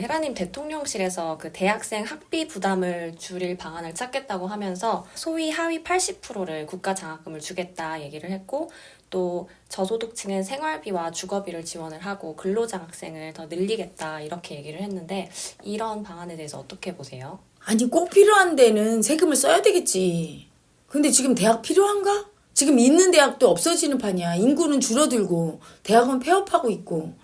헤라님 대통령실에서 그 대학생 학비 부담을 줄일 방안을 찾겠다고 하면서 소위 하위 80%를 국가 장학금을 주겠다 얘기를 했고 또 저소득층은 생활비와 주거비를 지원을 하고 근로장학생을 더 늘리겠다 이렇게 얘기를 했는데 이런 방안에 대해서 어떻게 보세요? 아니 꼭 필요한 데는 세금을 써야 되겠지. 근데 지금 대학 필요한가? 지금 있는 대학도 없어지는 판이야. 인구는 줄어들고 대학은 폐업하고 있고.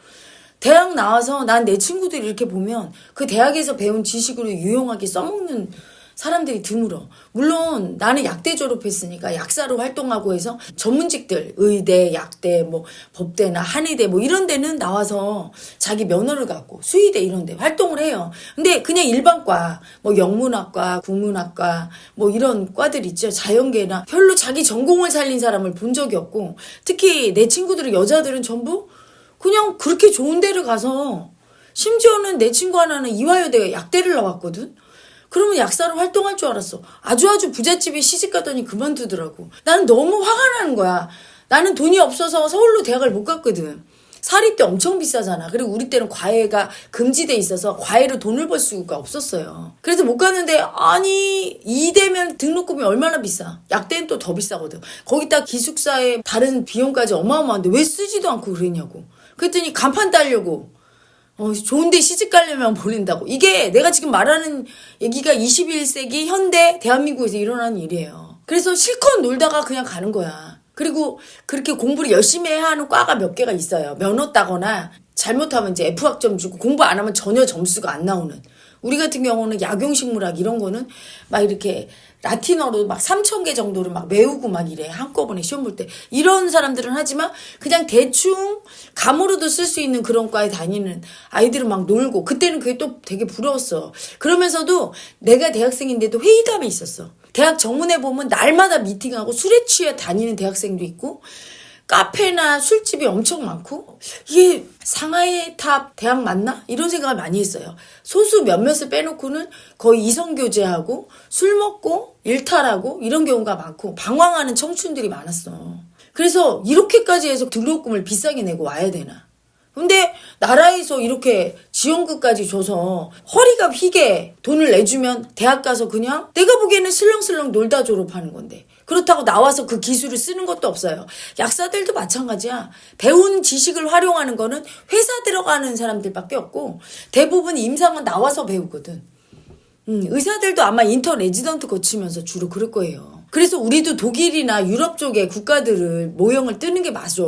대학 나와서 난 내 친구들 이렇게 보면 그 대학에서 배운 지식으로 유용하게 써먹는 사람들이 드물어. 물론 나는 약대 졸업했으니까 약사로 활동하고 해서 전문직들, 의대, 약대, 뭐 법대나 한의대 뭐 이런 데는 나와서 자기 면허를 갖고 수의대 이런 데 활동을 해요. 근데 그냥 일반과, 뭐 영문학과, 국문학과 뭐 이런 과들 있죠. 자연계나 별로 자기 전공을 살린 사람을 본 적이 없고 특히 내 친구들은 여자들은 전부 그냥 그렇게 좋은 데를 가서 심지어는 내 친구 하나는 이화여대 약대를 나왔거든. 그러면 약사로 활동할 줄 알았어. 아주 아주 부잣집에 시집 가더니 그만두더라고. 나는 너무 화가 나는 거야. 나는 돈이 없어서 서울로 대학을 못 갔거든. 사립대 엄청 비싸잖아. 그리고 우리 때는 과외가 금지돼 있어서 과외로 돈을 벌 수가 없었어요. 그래서 못 갔는데 아니 이대면 등록금이 얼마나 비싸. 약대는 또 더 비싸거든. 거기다 기숙사에 다른 비용까지 어마어마한데 왜 쓰지도 않고 그랬냐고. 그랬더니 간판 따려고 어, 좋은데 시집 가려면 보낸다고. 이게 내가 지금 말하는 얘기가 21세기 현대 대한민국에서 일어나는 일이에요. 그래서 실컷 놀다가 그냥 가는 거야. 그리고 그렇게 공부를 열심히 해야 하는 과가 몇 개가 있어요. 면허 따거나 잘못하면 이제 F학점 주고 공부 안 하면 전혀 점수가 안 나오는. 우리 같은 경우는 약용식물학 이런 거는 막 이렇게 라틴어로 막 3천 개 정도를 막 외우고 막 이래. 한꺼번에 시험 볼 때. 이런 사람들은 하지만 그냥 대충 감으로도 쓸 수 있는 그런 과에 다니는 아이들은 막 놀고 그때는 그게 또 되게 부러웠어. 그러면서도 내가 대학생인데도 회의감이 있었어. 대학 정문에 보면 날마다 미팅하고 술에 취해 다니는 대학생도 있고 카페나 술집이 엄청 많고 이게 상하이 탑 대학 맞나? 이런 생각을 많이 했어요. 소수 몇몇을 빼놓고는 거의 이성교제하고 술 먹고 일탈하고 이런 경우가 많고 방황하는 청춘들이 많았어. 그래서 이렇게까지 해서 등록금을 비싸게 내고 와야 되나? 근데 나라에서 이렇게 지원금까지 줘서 허리가 휘게 돈을 내주면 대학 가서 그냥 내가 보기에는 슬렁슬렁 놀다 졸업하는 건데 그렇다고 나와서 그 기술을 쓰는 것도 없어요. 약사들도 마찬가지야. 배운 지식을 활용하는 거는 회사 들어가는 사람들밖에 없고 대부분 임상은 나와서 배우거든. 음, 의사들도 아마 인터 레지던트 거치면서 주로 그럴 거예요. 그래서 우리도 독일이나 유럽 쪽의 국가들을 모형을 뜨는 게 맞아.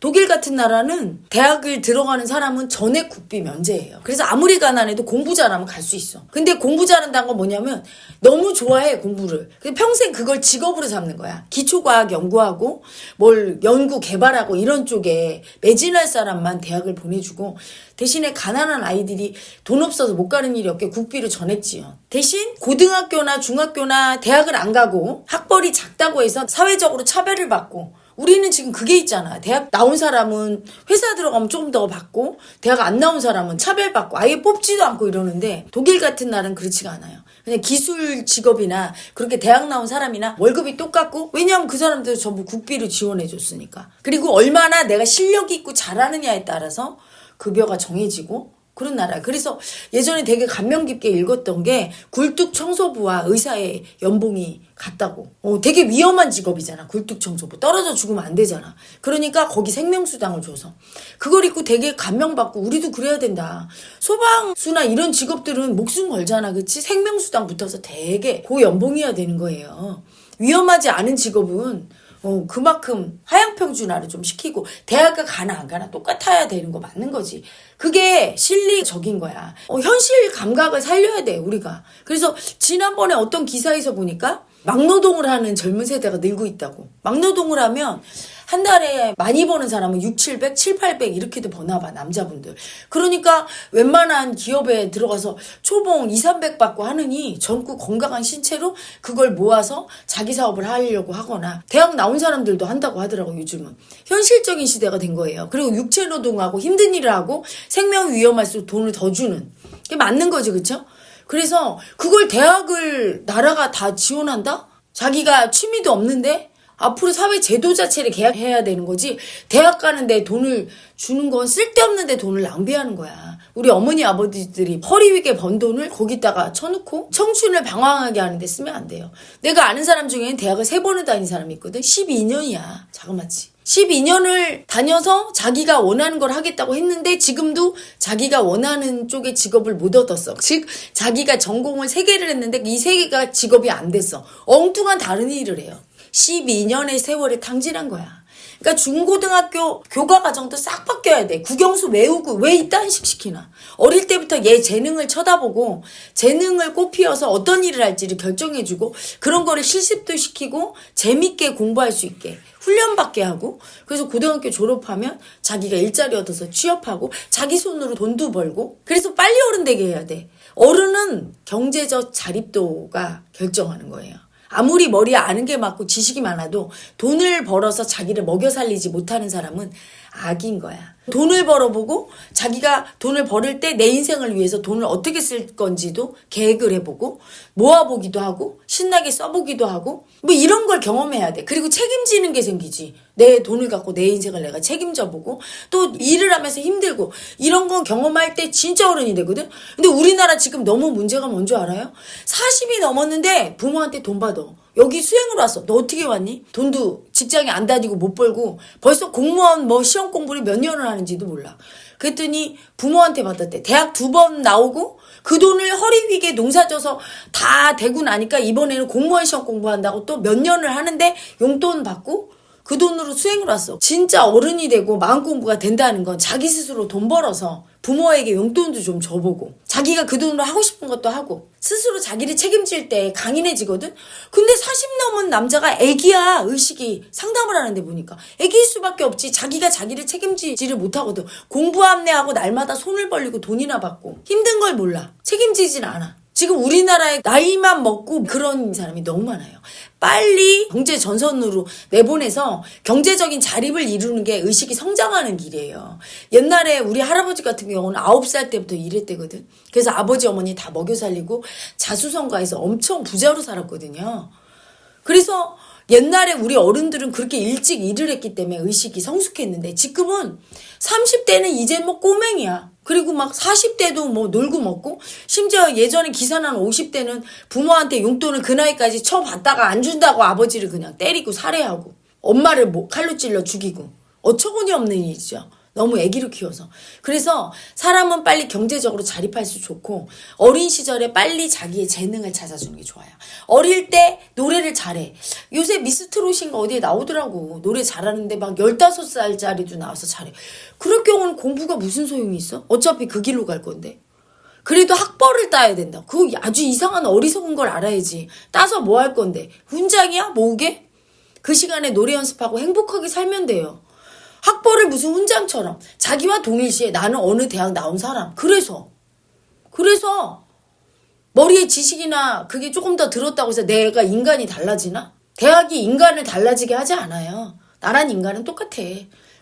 독일 같은 나라는 대학을 들어가는 사람은 전액 국비 면제예요. 그래서 아무리 가난해도 공부 잘하면 갈 수 있어. 근데 공부 잘한다는 건 뭐냐면 너무 좋아해 공부를. 평생 그걸 직업으로 삼는 거야. 기초과학 연구하고 뭘 연구 개발하고 이런 쪽에 매진할 사람만 대학을 보내주고 대신에 가난한 아이들이 돈 없어서 못 가는 일이 없게 국비를 전액 지원. 대신 고등학교나 중학교나 대학을 안 가고 학벌이 작다고 해서 사회적으로 차별을 받고 우리는 지금 그게 있잖아. 대학 나온 사람은 회사 들어가면 조금 더 받고 대학 안 나온 사람은 차별받고 아예 뽑지도 않고 이러는데 독일 같은 나라는 그렇지가 않아요. 그냥 기술 직업이나 그렇게 대학 나온 사람이나 월급이 똑같고 왜냐하면 그 사람들 전부 국비를 지원해 줬으니까. 그리고 얼마나 내가 실력이 있고 잘하느냐에 따라서 급여가 정해지고 그런 나라. 그래서 예전에 되게 감명 깊게 읽었던 게 굴뚝 청소부와 의사의 연봉이 같다고. 어, 되게 위험한 직업이잖아. 굴뚝 청소부. 떨어져 죽으면 안 되잖아. 그러니까 거기 생명수당을 줘서. 그걸 읽고 되게 감명받고 우리도 그래야 된다. 소방수나 이런 직업들은 목숨 걸잖아. 그치? 생명수당 붙어서 되게 고연봉이어야 되는 거예요. 위험하지 않은 직업은 어, 그만큼 하향평준화를 좀 시키고 대학가 가나 안 가나 똑같아야 되는 거 맞는 거지. 그게 실리적인 거야. 어, 현실 감각을 살려야 돼 우리가. 그래서 지난번에 어떤 기사에서 보니까 막노동을 하는 젊은 세대가 늘고 있다고. 막노동을 하면 한 달에 많이 버는 사람은 6, 700, 7, 800 이렇게도 버나 봐, 남자분들. 그러니까 웬만한 기업에 들어가서 초봉 2, 300 받고 하느니 젊고 건강한 신체로 그걸 모아서 자기 사업을 하려고 하거나 대학 나온 사람들도 한다고 하더라고, 요즘은. 현실적인 시대가 된 거예요. 그리고 육체 노동하고 힘든 일을 하고 생명 위험할수록 돈을 더 주는. 그게 맞는 거지, 그쵸? 그래서 그걸 대학을 나라가 다 지원한다? 자기가 취미도 없는데 앞으로 사회 제도 자체를 개혁해야 되는 거지. 대학 가는데 돈을 주는 건 쓸데없는데 돈을 낭비하는 거야. 우리 어머니 아버지들이 허리 위에 번 돈을 거기다가 쳐놓고 청춘을 방황하게 하는데 쓰면 안 돼요. 내가 아는 사람 중에는 대학을 세 번을 다닌 사람이 있거든. 12년이야. 자그마치. 12년을 다녀서 자기가 원하는 걸 하겠다고 했는데 지금도 자기가 원하는 쪽의 직업을 못 얻었어. 즉 자기가 전공을 세 개를 했는데 이세 개가 직업이 안 됐어. 엉뚱한 다른 일을 해요. 12년의 세월이 탕진한 거야. 그러니까 중고등학교 교과 과정도 싹 바뀌어야 돼. 국영수 외우고 왜 이딴식 시키나. 어릴 때부터 얘 재능을 쳐다보고 재능을 꽃피워서 어떤 일을 할지를 결정해주고 그런 거를 실습도 시키고 재밌게 공부할 수 있게 훈련받게 하고 그래서 고등학교 졸업하면 자기가 일자리 얻어서 취업하고 자기 손으로 돈도 벌고 그래서 빨리 어른 되게 해야 돼. 어른은 경제적 자립도가 결정하는 거예요. 아무리 머리에 아는 게 많고 지식이 많아도 돈을 벌어서 자기를 먹여 살리지 못하는 사람은 악인 거야. 돈을 벌어보고 자기가 돈을 벌을 때 내 인생을 위해서 돈을 어떻게 쓸 건지도 계획을 해보고 모아보기도 하고 신나게 써보기도 하고 뭐 이런 걸 경험해야 돼. 그리고 책임지는 게 생기지. 내 돈을 갖고 내 인생을 내가 책임져 보고 또 일을 하면서 힘들고 이런 건 경험할 때 진짜 어른이 되거든. 근데 우리나라 지금 너무 문제가 뭔지 알아요? 40이 넘었는데 부모한테 돈 받아. 여기 수행으로 왔어. 너 어떻게 왔니? 돈도 직장에 안 다니고 못 벌고 벌써 공무원 뭐 시험 공부를 몇 년을 하는지도 몰라. 그랬더니 부모한테 받았대. 대학 두 번 나오고 그 돈을 허리 위에 농사져서 다 되고 나니까 이번에는 공무원 시험 공부한다고 또 몇 년을 하는데 용돈 받고 그 돈으로 수행을 왔어. 진짜 어른이 되고 마음 공부가 된다는 건 자기 스스로 돈 벌어서 부모에게 용돈도 좀 줘보고 자기가 그 돈으로 하고 싶은 것도 하고 스스로 자기를 책임질 때 강인해지거든? 근데 40 넘은 남자가 애기야 의식이 상담을 하는데 보니까 애기일 수밖에 없지 자기가 자기를 책임지지를 못하거든 공부 합리하고 날마다 손을 벌리고 돈이나 받고 힘든 걸 몰라 책임지질 않아 지금 우리나라에 나이만 먹고 그런 사람이 너무 많아요. 빨리 경제 전선으로 내보내서 경제적인 자립을 이루는 게 의식이 성장하는 길이에요. 옛날에 우리 할아버지 같은 경우는 9살 때부터 일했대거든. 그래서 아버지 어머니 다 먹여 살리고 자수성가해서 엄청 부자로 살았거든요. 그래서 옛날에 우리 어른들은 그렇게 일찍 일을 했기 때문에 의식이 성숙했는데 지금은 30대는 이제 뭐 꼬맹이야. 그리고 막 40대도 뭐 놀고 먹고 심지어 예전에 기사 난 50대는 부모한테 용돈을 그 나이까지 쳐받다가 안 준다고 아버지를 그냥 때리고 살해하고 엄마를 뭐 칼로 찔러 죽이고 어처구니 없는 일이죠. 너무 애기로 키워서. 그래서 사람은 빨리 경제적으로 자립할 수 좋고 어린 시절에 빨리 자기의 재능을 찾아주는 게 좋아요. 어릴 때 노래를 잘해. 요새 미스트롯인가 어디에 나오더라고. 노래 잘하는데 막 15살짜리도 나와서 잘해. 그럴 경우는 공부가 무슨 소용이 있어? 어차피 그 길로 갈 건데. 그래도 학벌을 따야 된다. 그거 아주 이상한 어리석은 걸 알아야지. 따서 뭐 할 건데. 훈장이야? 뭐게? 그 시간에 노래 연습하고 행복하게 살면 돼요. 학벌을 무슨 훈장처럼 자기와 동일시에 나는 어느 대학 나온 사람. 그래서 그래서 머리에 지식이나 그게 조금 더 들었다고 해서 내가 인간이 달라지나? 대학이 인간을 달라지게 하지 않아요. 나란 인간은 똑같아.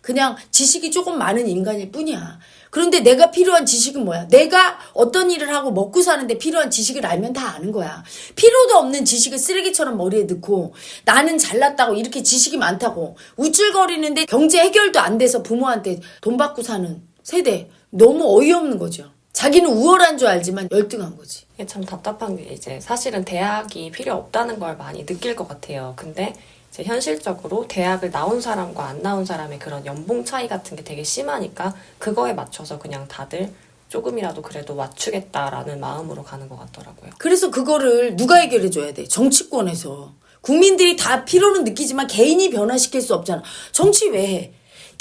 그냥 지식이 조금 많은 인간일 뿐이야. 그런데 내가 필요한 지식은 뭐야? 내가 어떤 일을 하고 먹고 사는데 필요한 지식을 알면 다 아는 거야. 필요도 없는 지식을 쓰레기처럼 머리에 넣고 나는 잘났다고 이렇게 지식이 많다고 우쭐거리는데 경제 해결도 안 돼서 부모한테 돈 받고 사는 세대. 너무 어이없는 거죠. 자기는 우월한 줄 알지만 열등한 거지. 참 답답한 게 이제 사실은 대학이 필요 없다는 걸 많이 느낄 것 같아요. 근데 이제 현실적으로 대학을 나온 사람과 안 나온 사람의 그런 연봉 차이 같은 게 되게 심하니까 그거에 맞춰서 그냥 다들 조금이라도 그래도 맞추겠다라는 마음으로 가는 것 같더라고요. 그래서 그거를 누가 해결해 줘야 돼? 정치권에서. 국민들이 다 필요는 느끼지만 개인이 변화시킬 수 없잖아. 정치 왜 해?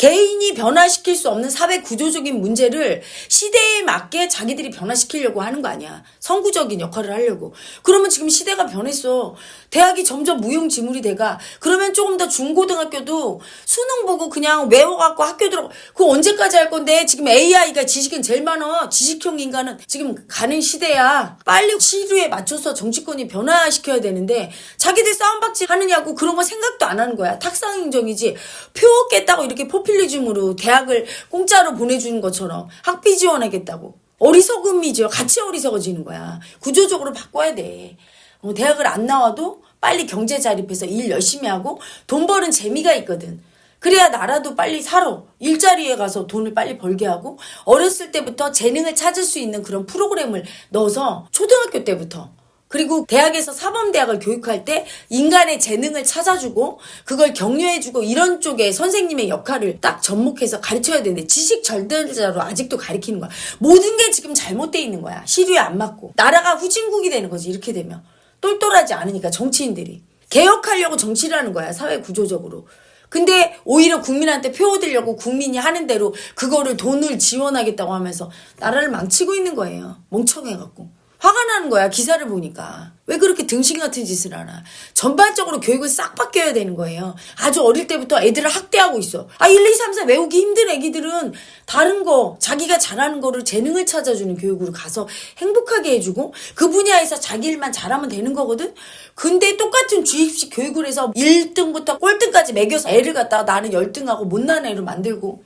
개인이 변화시킬 수 없는 사회 구조적인 문제를 시대에 맞게 자기들이 변화시키려고 하는 거 아니야. 선구적인 역할을 하려고. 그러면 지금 시대가 변했어. 대학이 점점 무용지물이 돼가. 그러면 조금 더 중고등학교도 수능 보고 그냥 외워갖고 학교 들어. 그거 언제까지 할 건데? 지금 AI가 지식은 제일 많아. 지식형 인간은 지금 가는 시대야. 빨리 시류에 맞춰서 정치권이 변화시켜야 되는데 자기들 싸움박질 하느냐고 그런 거 생각도 안 하는 거야. 탁상행정이지. 표 깼다고 이렇게 포 퓰리즘으로 대학을 공짜로 보내주는 것처럼 학비 지원하겠다고. 어리석음이죠. 같이 어리석어지는 거야. 구조적으로 바꿔야 돼. 어, 대학을 안 나와도 빨리 경제 자립해서 일 열심히 하고 돈 버는 재미가 있거든. 그래야 나라도 빨리 살아. 일자리에 가서 돈을 빨리 벌게 하고 어렸을 때부터 재능을 찾을 수 있는 그런 프로그램을 넣어서 초등학교 때부터 그리고 대학에서 사범대학을 교육할 때 인간의 재능을 찾아주고 그걸 격려해주고 이런 쪽에 선생님의 역할을 딱 접목해서 가르쳐야 되는데 지식 절대자로 아직도 가르치는 거야. 모든 게 지금 잘못돼 있는 거야. 시류에 안 맞고. 나라가 후진국이 되는 거지 이렇게 되면. 똘똘하지 않으니까 정치인들이. 개혁하려고 정치를 하는 거야 사회 구조적으로. 근데 오히려 국민한테 표 얻으려고 국민이 하는 대로 그거를 돈을 지원하겠다고 하면서 나라를 망치고 있는 거예요. 멍청해갖고. 화가 나는 거야 기사를 보니까. 왜 그렇게 등신 같은 짓을 하나. 전반적으로 교육을 싹 바뀌어야 되는 거예요. 아주 어릴 때부터 애들을 학대하고 있어. 아 1, 2, 3, 4 외우기 힘든 애기들은 다른 거 자기가 잘하는 거를 재능을 찾아주는 교육으로 가서 행복하게 해주고 그 분야에서 자기 일만 잘하면 되는 거거든? 근데 똑같은 주입식 교육을 해서 1등부터 꼴등까지 매겨서 애를 갖다가 나는 10등하고 못난 애로 만들고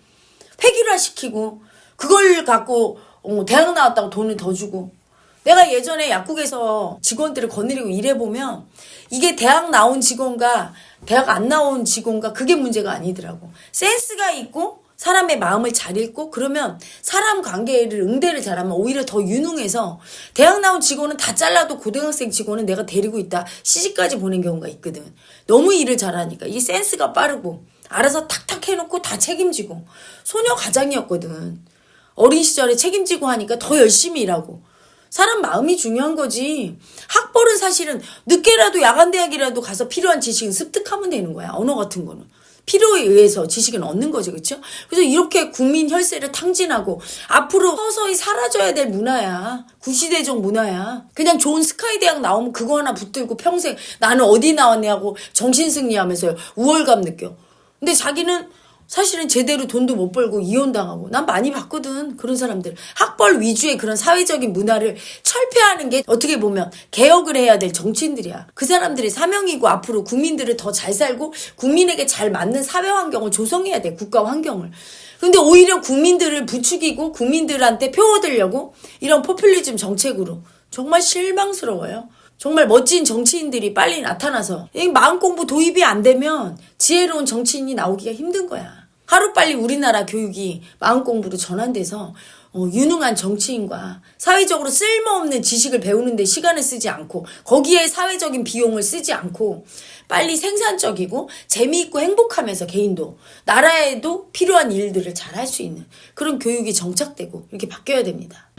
폐기화 시키고 그걸 갖고 어, 대학 나왔다고 돈을 더 주고 내가 예전에 약국에서 직원들을 거느리고 일해보면 이게 대학 나온 직원과 대학 안 나온 직원과 그게 문제가 아니더라고. 센스가 있고 사람의 마음을 잘 읽고 그러면 사람 관계를 응대를 잘하면 오히려 더 유능해서 대학 나온 직원은 다 잘라도 고등학생 직원은 내가 데리고 있다 시집까지 보낸 경우가 있거든. 너무 일을 잘하니까 이 센스가 빠르고 알아서 탁탁 해놓고 다 책임지고 소녀 가장이었거든. 어린 시절에 책임지고 하니까 더 열심히 일하고 사람 마음이 중요한 거지. 학벌은 사실은 늦게라도 야간대학이라도 가서 필요한 지식은 습득하면 되는 거야. 언어 같은 거는. 필요에 의해서 지식은 얻는 거죠. 그렇죠? 그래서 이렇게 국민 혈세를 탕진하고 앞으로 서서히 사라져야 될 문화야. 구시대적 문화야. 그냥 좋은 스카이 대학 나오면 그거 하나 붙들고 평생 나는 어디 나왔냐고 정신승리하면서 우월감 느껴. 근데 자기는 사실은 제대로 돈도 못 벌고 이혼당하고 난 많이 봤거든 그런 사람들. 학벌 위주의 그런 사회적인 문화를 철폐하는 게 어떻게 보면 개혁을 해야 될 정치인들이야. 그 사람들이 사명이고 앞으로 국민들을 더 잘 살고 국민에게 잘 맞는 사회 환경을 조성해야 돼 국가 환경을. 근데 오히려 국민들을 부추기고 국민들한테 표 얻으려고 이런 포퓰리즘 정책으로 정말 실망스러워요. 정말 멋진 정치인들이 빨리 나타나서 이 마음 공부 도입이 안 되면 지혜로운 정치인이 나오기가 힘든 거야. 하루빨리 우리나라 교육이 마음 공부로 전환돼서 어, 유능한 정치인과 사회적으로 쓸모없는 지식을 배우는데 시간을 쓰지 않고 거기에 사회적인 비용을 쓰지 않고 빨리 생산적이고 재미있고 행복하면서 개인도 나라에도 필요한 일들을 잘 할 수 있는 그런 교육이 정착되고 이렇게 바뀌어야 됩니다.